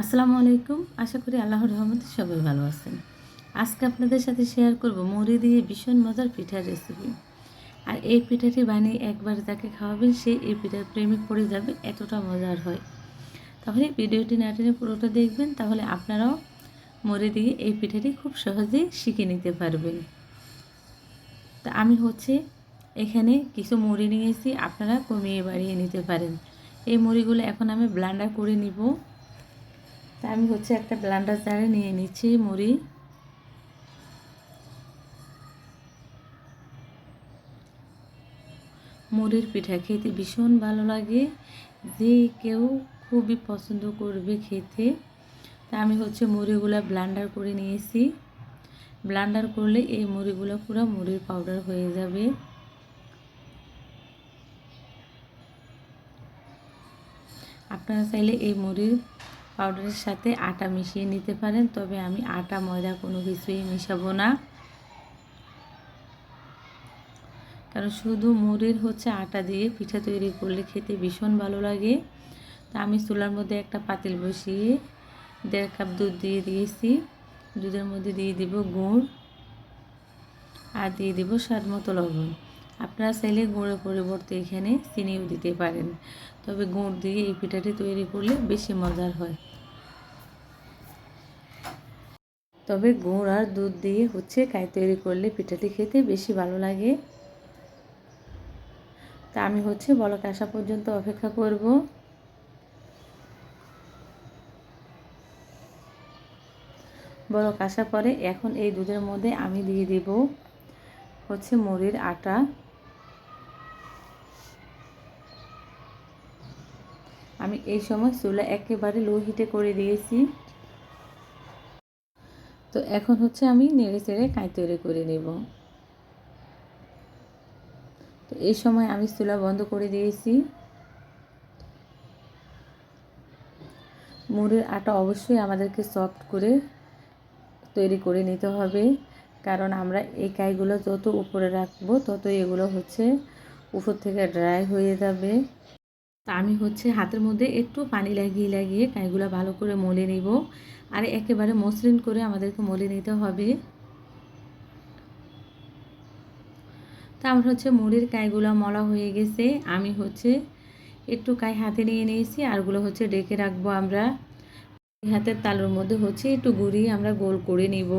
আসসালামু আলাইকুম। আশা করি আল্লাহর রহমতে সবাই ভালো আছেন। আজকে আপনাদের সাথে শেয়ার করব মুড়ি দিয়ে ভীষণ মজার পিঠার রেসিপি আর এই পিঠাটি বানিয়ে একবার যাকে খাওয়াবেন, সে এই পিঠার প্রেমে পড়ে যাবে, এতটা মজার হয়। তাহলে ভিডিওটি না টেনে পুরোটা দেখবেন, তাহলে আপনারাও মুড়ি দিয়ে এই পিঠাটি খুব সহজেই শিখে নিতে পারবেন। তা আমি হচ্ছে এখানে কিছু মুড়ি নিয়েছি, আপনারা কমিয়ে বাড়িয়ে নিতে পারেন। এই মুড়িগুলো এখন আমি ব্লান্ডার করে নিব। তা আমি হচ্ছে একটা ব্লান্ডার জারে নিয়ে নিচ্ছি মুড়ি। মুড়ির পিঠা খেতে ভীষণ ভালো লাগে। যে কেউ খুবই পছন্দ করবে খেতে। তা আমি হচ্ছে মুড়িগুলো ব্লান্ডার করে নিয়েছি। ব্লান্ডার করলে এই মুড়িগুলো পুরো মুড়ির পাউডার হয়ে যাবে। আপনারা চাইলে এই মুড়ির পাউডারের সাথে আটা মিশিয়ে নিতে পারেন, তবে আমি আটা, ময়দা কোনো কিছুই মিশাবো না। কারণ শুধু মুড়ির হচ্ছে আটা দিয়ে পিঠা তৈরি করলে খেতে ভীষণ ভালো লাগে। তা আমি চুলার মধ্যে একটা পাতিল বসিয়ে দেড় কাপ দুধ দিয়ে দিয়েছি। দুধের মধ্যে দিয়ে দিব গুড় আর দিয়ে দিব স্বাদ মতো লবণ। আপনারা চাইলে গুঁড়ের পরিবর্তে এখানে চিনিও দিতে পারেন, তবে গুড় দিয়ে এই পিঠাটি তৈরি করলে বেশি মজার হয়। তবে গুড় আর দুধ দিয়ে হচ্ছে কাই তৈরি করলে পিঠাটি খেতে বেশি ভালো লাগে। তা আমি হচ্ছে বলক আসা পর্যন্ত অপেক্ষা করব। বলক আসার পরে এখন এই দুধের মধ্যে আমি দিয়ে দেব হচ্ছে মুড়ির আটা। আমি এই সময় চুলা একেবারে লো হিটে করে দিয়েছি। এখন হচ্ছে আমি নেড়ে চেড়ে কাঁই তৈরি করে নেব। তো এই সময় আমি চুলা বন্ধ করে দিয়েছি। মুড়ের আটা অবশ্যই আমাদেরকে সফট করে তৈরি করে নিতে হবে, কারণ আমরা এই কাইগুলো যত উপরে রাখব তত এগুলো হচ্ছে উপর থেকে ড্রাই হয়ে যাবে। তা আমি হচ্ছে হাতের মধ্যে একটু পানি লাগিয়ে লাগিয়ে কাইগুলো ভালো করে মলে নিব। আর একেবারে মসৃণ করে আমাদেরকে মলে নিতে হবে। তা আমার হচ্ছে মুড়ির কাইগুলো মলা হয়ে গেছে। আমি হচ্ছে একটু কাই হাতে নিয়ে নিয়েছি আরগুলো হচ্ছে ডেকে রাখব আমরা। হাতের তালুর মধ্যে হচ্ছে একটু গুড়িয়ে আমরা গোল করে নিব।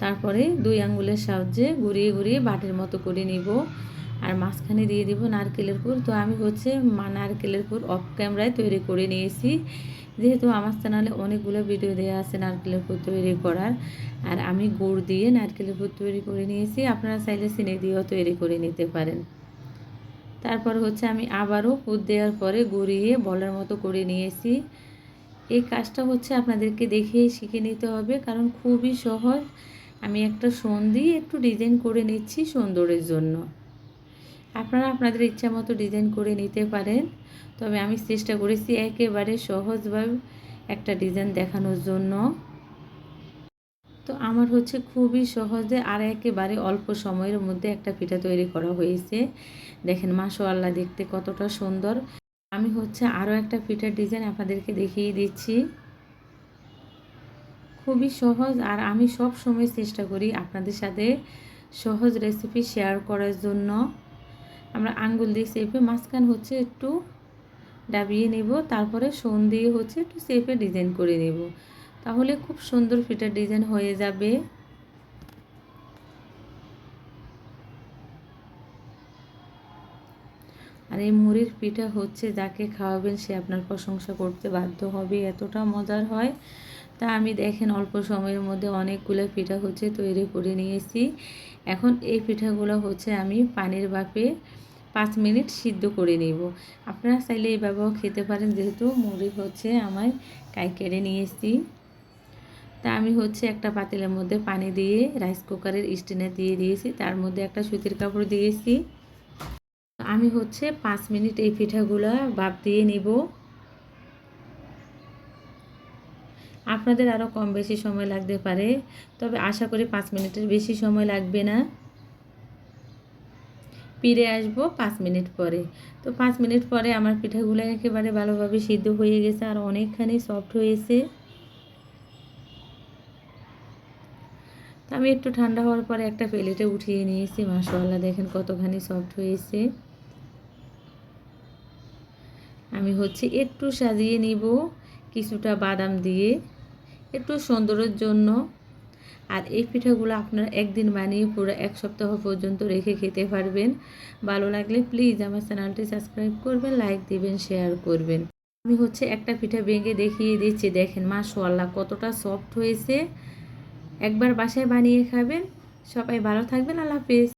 তারপরে দুই আঙ্গুলের সাহায্যে ঘুরিয়ে ঘুরিয়ে বাটির মতো করে নিব। আর মাঝখানে দিয়ে দিব নারকেলের পুর তো আমি হচ্ছে মা নারকেলের পুর অফ ক্যামেরায় তৈরি করে নিয়েছি। যেহেতু আমার চ্যানেলে অনেকগুলো ভিডিও দেওয়া আছে নারকেলের পুর তৈরি করার। আর আমি গুড় দিয়ে নারকেলের পুর তৈরি করে নিয়েছি। আপনারা চাইলে চিনি দিয়েও তৈরি করে নিতে পারেন। তারপর হচ্ছে আমি আবারও পুর দেওয়ার পরে গড়িয়ে বলের মতো করে নিয়েছি। এই কাজটা হচ্ছে আপনাদেরকে দেখেই শিখে নিতে হবে, কারণ খুবই সহজ। আমি একটা সন্ধি একটু ডিজাইন করে নিচ্ছি সুন্দরের জন্য। আপনারা আপনাদের ইচ্ছা মতো ডিজাইন করে নিতে পারেন, তবে আমি চেষ্টা করেছি একেবারে সহজভাবে একটা ডিজাইন দেখানোর জন্য। তো আমার হচ্ছে খুবই সহজে আর একেবারে অল্প সময়ের মধ্যে একটা পিঠা তৈরি করা হয়েছে। দেখেন, মাশাআল্লাহ, দেখতে কতটা সুন্দর। আমি হচ্ছে আরও একটা পিঠার ডিজাইন আপনাদেরকে দেখিয়ে দিচ্ছি। খুবই সহজ আর আমি সব সময় চেষ্টা করি আপনাদের সাথে সহজ রেসিপি শেয়ার করার জন্য। আমরা আঙ্গুল দিয়ে চেপে মাঝখান হচ্ছে একটু ডাবিয়ে নেব, তারপরে সোন দিয়ে হচ্ছে একটু চেপে ডিজাইন করে নেব। তাহলে খুব সুন্দর ফিটার ডিজাইন হয়ে যাবে। আর এই মুড়ির পিঠা হচ্ছে যাকে খাওয়াবেন সে আপনার প্রশংসা করতে বাধ্য হবে, এতটা মজার হয়। তা আমি দেখেন অল্প সময়ের মধ্যে অনেকগুলো পিঠা হচ্ছে তৈরি করে নিয়েছি। এখন এই পিঠাগুলো হচ্ছে আমি পানির বাপে পাঁচ মিনিট সিদ্ধ করে নেব। আপনারা চাইলে এইভাবেও খেতে পারেন, যেহেতু মুড়ি হচ্ছে আমার কাই কেড়ে নিয়েছি তা আমি হচ্ছে একটা পাতিলের মধ্যে পানি দিয়ে রাইস কুকারের স্টেনে দিয়ে দিয়েছি, তার মধ্যে একটা সুতির কাপড় দিয়েছি আমি হচ্ছে পাঁচ মিনিট এই পিঠাগুলো বাপ দিয়ে নিব। আপনাদের আরও কম বেশি সময় লাগতে পারে, তবে আশা করি পাঁচ মিনিটের বেশি সময় লাগবে না। ফিরে আসব পাঁচ মিনিট পরে। তো পাঁচ মিনিট পরে আমার পিঠাগুলো একেবারে ভালোভাবে সিদ্ধ হয়ে গেছে আর অনেকখানি সফট হয়েছে। তো আমি একটু ঠান্ডা হওয়ার পরে একটা প্লেটে উঠিয়ে নিয়েছি, মাশাআল্লাহ, দেখেন কতখানি সফট হয়েছে। আমি হচ্ছে একটু সাজিয়ে নিব কিছুটা বাদাম দিয়ে, একটু সৌন্দর্যের জন্য। আর এই পিঠাগুলো আপনারা একদিন বানিয়ে পুরো এক সপ্তাহ পর্যন্ত রেখে খেতে পারবেন। ভালো লাগলে প্লিজ আমার চ্যানেলটি সাবস্ক্রাইব করবেন লাইক দিবেন শেয়ার করবেন। আমি হচ্ছে একটা পিঠা ভেঙে দেখিয়ে দিচ্ছি, দেখেন মাশাল্লাহ কতটা সফট হয়েছে। একবার বাসায় বানিয়ে খাবেন। সবাই ভালো থাকবেন, আল্লাহ হাফেজ।